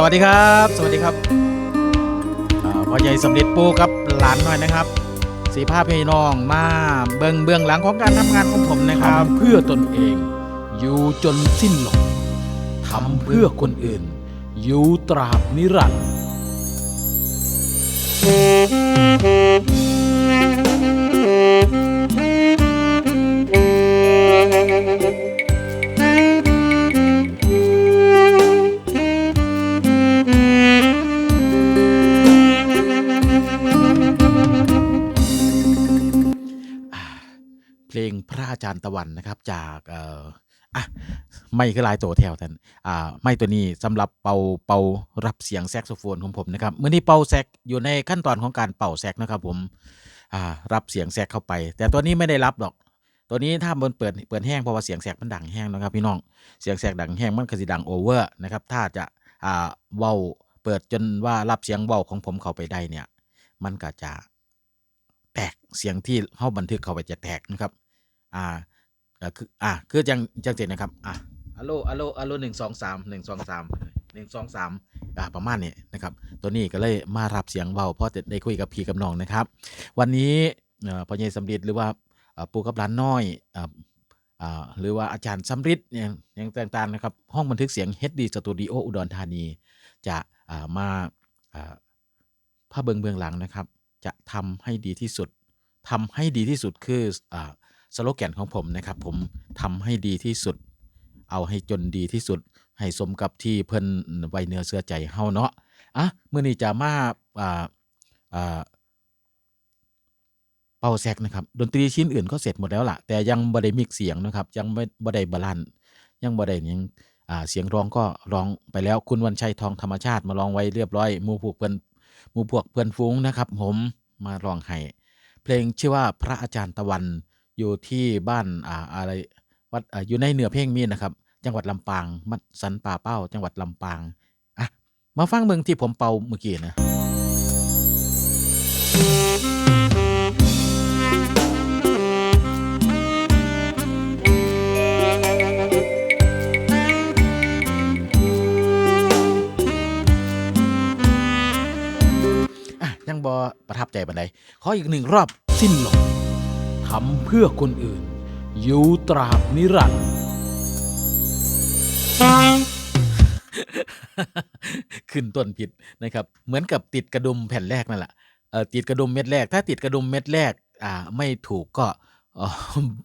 สวัสดีครับ สวัสดีครับพ่อใหญ่สำเร็จปูครับหลานหน่อยนะครับ สีภาพพี่น้องมาเบื้องเบื้องหลังของการทำงานของผมนะครับเพื่อตนเอง อยู่จนสิ้นลมทำเพื่อคนอื่น อยู่ตราบนิรันดร์ ตะวันนะครับ จากเอ่ออะไม่คือลายโตแถวท่านอ่าไม่ตัวนี้สำหรับเป่าเป่ารับเสียงแซกโซโฟนของผมนะครับเมื่อนี้เป่าแซกอยู่ในขั้นตอนของการเป่าแซกนะครับผมอ่ารับเสียงแซกเข้าไป แต่ตัวนี้ไม่ได้รับหรอก ตัวนี้ถ้ามันเปิดเปิดแห้งเพราะว่าเสียงแซกมันดังแห้งนะครับพี่น้องเสียงแซกดังแห้งมันก็สิดังโอเวอร์นะครับถ้าจะอ่าเว้าเปิดจนว่ารับเสียงเว้าของผมเข้าไปได้เนี่ย มันก็จะแตกเสียงที่เข้าบันทึกเข้าไปจะแตกนะครับ อ่า อ่อคืออ่าคือจังจังเจนนะครับอะอัลโลอัลโลอัลโลหนึ่งสองสามหนึ่งสองสามหนึ่งสองสามอ่าประมาณนี้นะครับ ตัวนี้ก็เลยมารับเสียงเบาเพราะจะได้คุยกับพี่กับน้องนะครับ วันนี้เอ่อพ่อใหญ่สำริดหรือว่าปู่กับหลานน้อยอ่าอ่าหรือว่าอาจารย์สำริดเนี่ยอย่างต่างๆนะครับ ห้องบันทึกเสียง HD Studio อุดรธานี จะอ่ามาอ่าภาเบิงเบื้องหลังนะครับ จะทำให้ดีที่สุดทำให้ดีที่สุดคืออ่า สโลแกนของผมนะครับ ผมทำให้ดีที่สุด เอาให้จนดีที่สุด ให้สมกับที่เพิ่นไวเนื้อเสื้อใจเฮาเนาะอะเมื้อนี้จะมาอ่าอ่าเป่าแซกนะครับดนตรีชิ้นอื่นก็เสร็จหมดแล้วล่ะ แต่ยังบ่ได้มิกเสียงนะครับ ยังไม่บ่ได้บาลานยังบ่ได้ยังอ่าเสียงร้องก็ร้องไปแล้วคุณวันชัยทองธรรมชาติมาร้องไว้เรียบร้อยหมู่พวกเพิ่นหมู่พวกเพื่อนฟุ้งนะครับ ผมมาร้องให้เพลงชื่อว่าพระอาจารย์ตะวัน อยู่ที่บ้าน อ่า อะไร วัดอ่าอยู่ในเหนือเพลงมีนะครับ จังหวัดลำปางมัดสันป่าเป้า จังหวัดลำปาง อะ มาฟังเมืองที่ผมเป่าเมื่อกี้นะอะยังบอประทับใจปานใดขออีกหนึ่งรอบสิ้นลม ทำเพื่อคนอื่น อยู่ตราบนิรันดร์ขึ้นต้นผิดนะครับ เหมือนกับติดกระดุมแผ่นแรกนั่นแหละเออติดกระดุมเม็ดแรก ถ้าติดกระดุมเม็ดแรกอ่าไม่ถูกก็อ่อ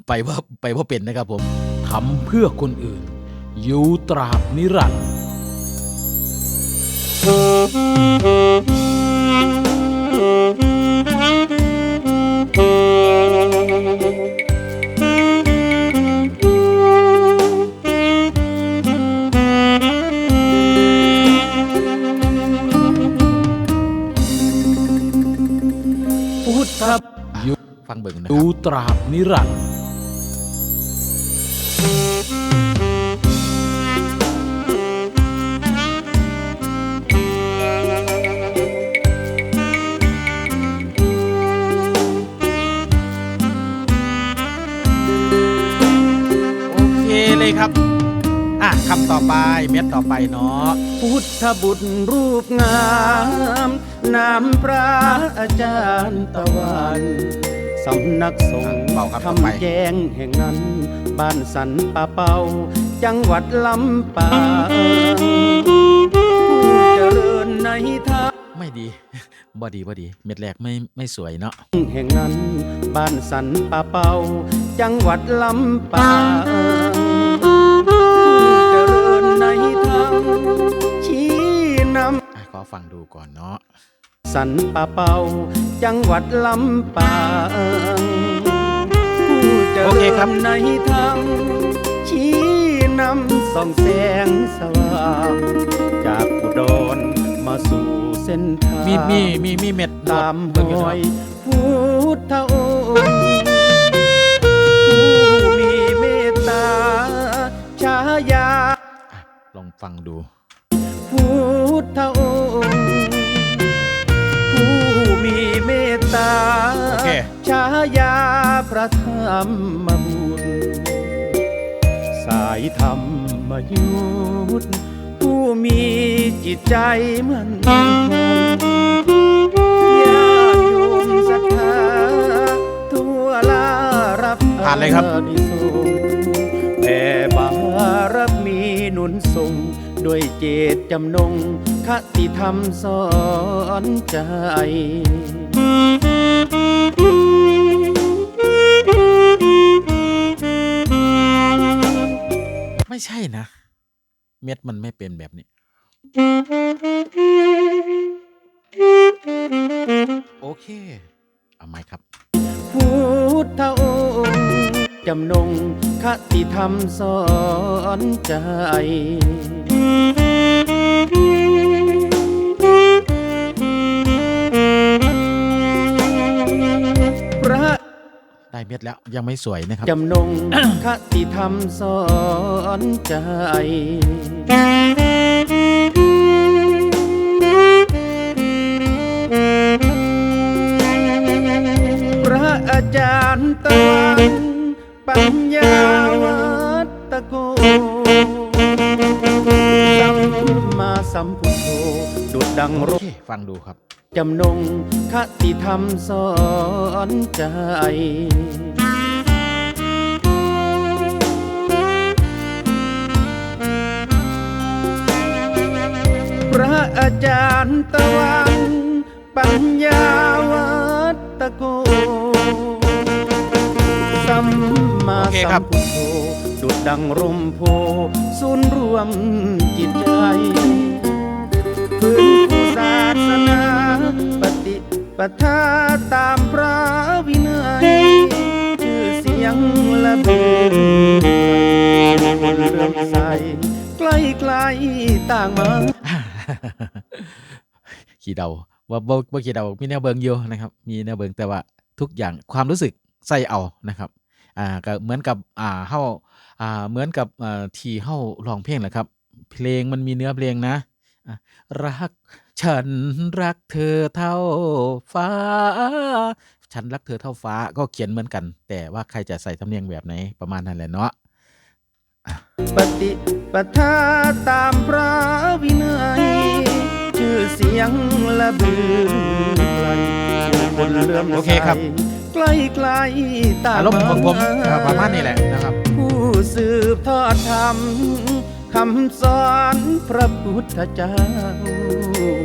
ไปว่าไปว่าเป็นนะครับผมทำเพื่อคนอื่น อยู่ตราบนิรันดร์ ทธอยู่ฟังเบิ่งนะอคยู่รับตราบนิรันดร์โอเคเลยครับอะ คำต่อไปเม็ดต่อไปเนาะพุทธบุตรรูปงามนามพระอาจารย์ตะวันสำนักสงฆ์เบาครับต่อไป ทำแจ้งแห่งนั้น บ้านสันป่าเป่า จังหวัดลำปางผู้เจริญในทาง ไม่ดี บ่ดีบ่ดี เม็ดแรกไม่ไม่สวยเนาะ แห่งนั้นบ้านสันป่าเป่า จังหวัดลำปาง อะขอฟังดูก่อนเนาะ สันป่าเป่าจังหวัดลำปางผู้เจโอเคริครับญในทางชี้นำส่องแสงสว่างจากอุดรมาสู่เส้นทาง มีมีมีมีเม็ดตามเบิ่งหกันอเนาะยพุทธองค์ผู้มีเมตตาชายาอะลองฟังดู พุทธองค์ ผู้มีเมตตาโอเค ชายาพระธรรมบุตรสายธรรมยุทธผู้มีจิตใจมันคงญาติโยมศรัทธาทั่วลารับผ่านเลยครับ อานิสงส์ แผ่บารมีหนุนส่ง ด้วยเจตจำนงคติธรรมสอนใจไม่ใช่นะ เม็ดมันไม่เป็นแบบนี้ โอเค เอาไหมครับ พุทธองค์ จำนงคติธรรมสอนใจพระได้เม็ดแล้วยังไม่สวยนะครับ จำนงคติธรรมสอนใจพระอาจารย์ตะวัน ปัญญาวัตโกสัมมาสัมพุทโธดุดดังโอรเคฟังดูครับ จำนงคติธรรมสอนใจ พระอาจารย์ตะวัน ปัญญาวัตโกสั มมาโอเคครัสับมพุทโธดุดดังร่มโพศูนย์รวมจิตใจพื้นผู้ศาสนาปฏิปทาตามพระวินัยชื่อเสียงและเบืองคนเลื่อมใสใกล้ไกลๆต่างมาขี่เดาว่าบ่บ่ขี่เดามีแนวเบิงอยู่นะครับ มีแนวเบิงแต่ว่าทุกอย่างความรู้สึกใส่เอานะครับ อ่าก็เหมือนกับอ่าเฮาอ่าเหมือนกับอ่าที่เฮาร้องเพลงแหละครับ เพลงมันมีเนื้อเพลงนะอะรัก ฉันรักเธอเท่าฟ้า ฉันรักเธอเท่าฟ้าก็เขียนเหมือนกัน แต่ว่าใครจะใส่สำเนียงแบบไหนประมาณนั้นแหละเนาะปฏิปทาตามพระวินัย ชื่อเสียงและบือไกลคนเลื่อมโอเคครับ ใกล้ไกลๆต่างอารมณ์ของผมอ่าประมาณนี้แหละนะครับ ผู้สืบทอดธรรมคำสอนพระพุทธเจ้า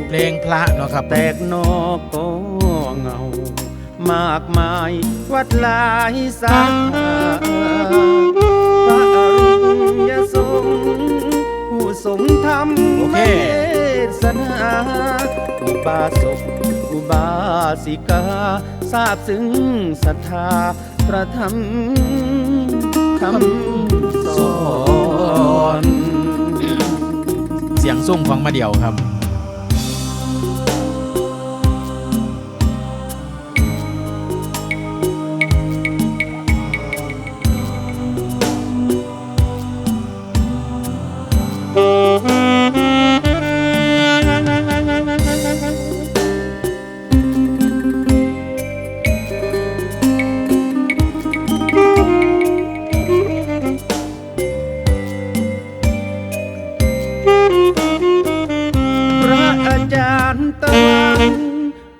เพลงพระเนาะครับ แตกนอกก็เงา มากมายวัดหลายสาขาพระอริยสงฆ์ผู้ทรงธรรมโอเค เทศนาอุบาสกอุบาสิกา ทราบซึ้งศรัทธาประธรรมคำสอน เสียงสุ่มของมาเดียวครับ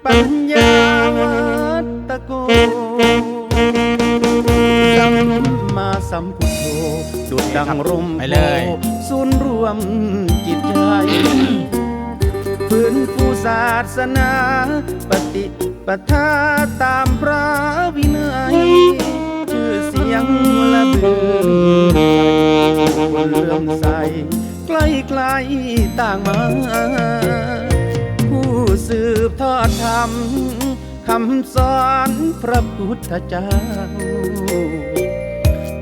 ปัญญาวัตะโกสัมมาสัมพุทโธดุดดังร่มไปเลยโพศูนย์รวมจิตใจพื้นผู้ศาสนา ปฏิปทาตามพระวินัย ชื่อเสียงและเบือนเลื่อมใสใกล้ไกลๆต่างมา สืบทอดธรรมคำสอนพระพุทธเจ้า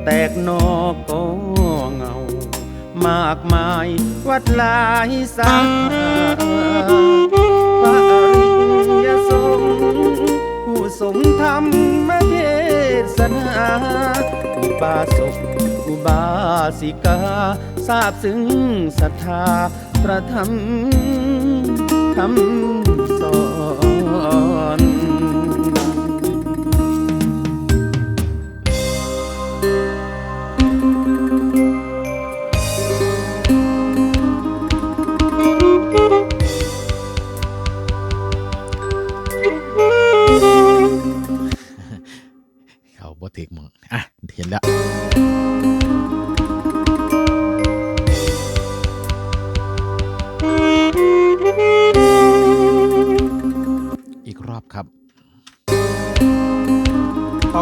แตกนอกก็เงา มากมายวัดหลายสาขาพระอริยสงฆ์ผู้ทรงธรรมเทศนาอุบาสกอุบาสิกา ทราบซึ้งศรัทธาประธรรมำสอนเขาบ่ถึกมองอะเห็นแล้ว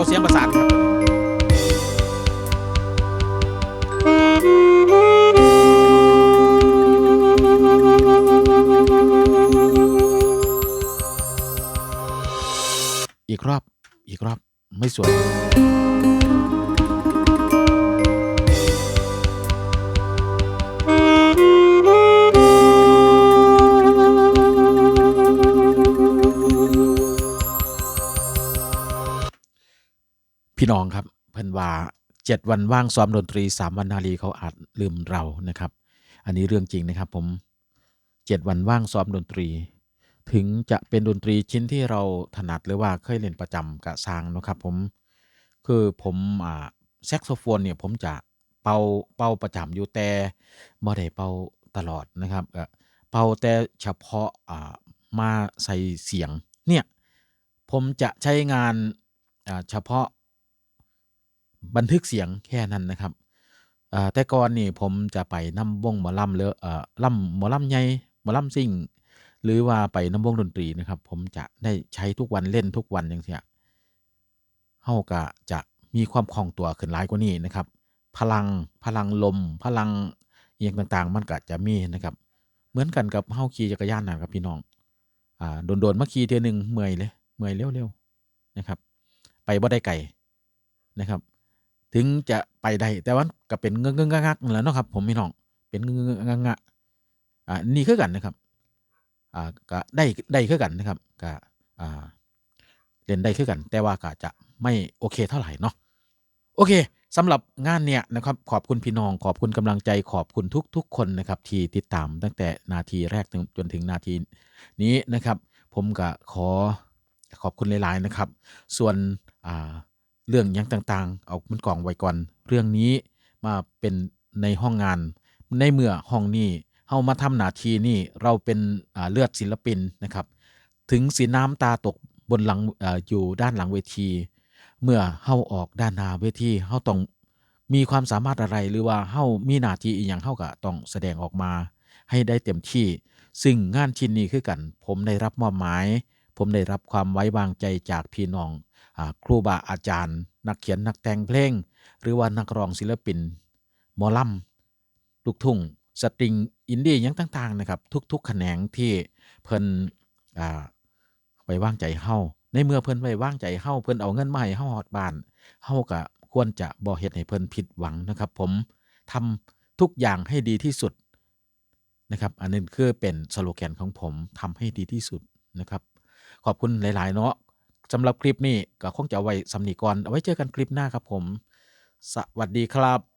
เสียงประสานครับอีกรอบ อีกรอบ ไม่สวย พี่น้องครับ เพิ่นว่าเจ็ดวันว่างซ้อมดนตรีสามวันนาลีเขาอาจลืมเรานะครับ อันนี้เรื่องจริงนะครับผมเจ็ดวันว่างซ้อมดนตรี ถึงจะเป็นดนตรีชิ้นที่เราถนัดหรือว่าเคยเล่นประจำกะซางนะครับผมคือผมอ่าแซกโซโฟนเนี่ยผมจะเป่าเป่าประจำอยู่แต่บ่ได้เป่าตลอดนะครับก็เป่าแต่เฉพาะอ่ามาใส่เสียงเนี่ยผมจะใช้งานอ่าเฉพาะ บันทึกเสียงแค่นั้นนะครับแต่ก่อนนี่ผมจะไปนำวงหมอลำหรือเอ่อลำหมอลำใหญ่หมอลำซิ่ง หรือว่าไปนำวงดนตรีนะครับ ผมจะได้ใช้ทุกวันเล่นทุกวันอย่างเงี้ยเฮาก็จะมีความคล่องตัวขึ้นหลายกว่านี้นะครับ พลังพลังลม พลังเอียงต่างๆ มันก็จะมีนะครับ เหมือนกันกับเฮาขี่จักรยานนะครับพี่น้องอ่าโดนๆมาขี่เทื่อหนึ่งเมื่อยเลยเมื่อยเร็วๆนะครับ ไปบ่ได้ไกลนะครับ ถึงจะไปได้แต่ว่าก็เป็นเงื้งๆงักๆนั่นแหล้วเนาะครับ ผมพี่น้องเป็นเงื้งๆงักๆอ่านี่คือกันนะครับอ่าก็ได้ได้คือกันนะครับก็อ่าเล่นได้คือกัน แต่ว่าก็จะไม่โอเคเท่าไหร่เนาะโอเคสำหรับงานเนี่ยนะครับขอบคุณพี่น้องขอบคุณกำลังใจขอบคุณทุก ๆ คนนะครับที่ติดตามตั้งแต่นาทีแรกจนถึงนาทีนี้นะครับ ผมก็ขอขอบคุณหลาย ๆ นะครับ ส่วนอ่า เรื่องยังต่างๆ เอามันกล่องไว้ก่อน เรื่องนี้มาเป็นในห้องงาน ในเมื่อห้องนี้เฮามาทำหน้าที่นี่เราเป็นเลือดศิลปินนะครับ ถึงสีน้ำตาตกบนหลังออยู่ด้านหลังเวที เมื่อเฮาออกด้านหน้าเวทีเฮาต้องมีความสามารถอะไรหรือว่าเฮามีหน้าที่อีหยังเฮาก็ต้องแสดงออกมา ให้ได้เต็มที่ ซึ่งงานชิ้นนี้คือกัน ผมได้รับมอบหมาย ผมได้รับความไว้วางใจจากพี่น้อง ครูบาอาจารย์ นักเขียนนักแต่งเพลง หรือว่านักร้องศิลปินหมอลำลูกทุ่งสตริงอินดี้ยังต่าง ๆ นะครับ ทุกๆแขนงที่เพิ่นอ่าไว้วางใจเฮาในเมื่อเพิ่นไว้วางใจเฮาเพิ่นเอาเงินมาให้เฮาฮอดบ้านเฮาก็ควรจะบ่เฮ็ดให้เพิ่นผิดหวังนะครับ ผมทำทุกอย่างให้ดีที่สุดนะครับ อันนี้คือเป็นสโลแกนของผมทำให้ดีที่สุดนะครับ ขอบคุณหลาย ๆ เนาะ สำหรับคลิปนี้ก็คงจะเอาไว้สำนีก่อนเอาไว้เจอกันคลิปหน้าครับผม สวัสดีครับ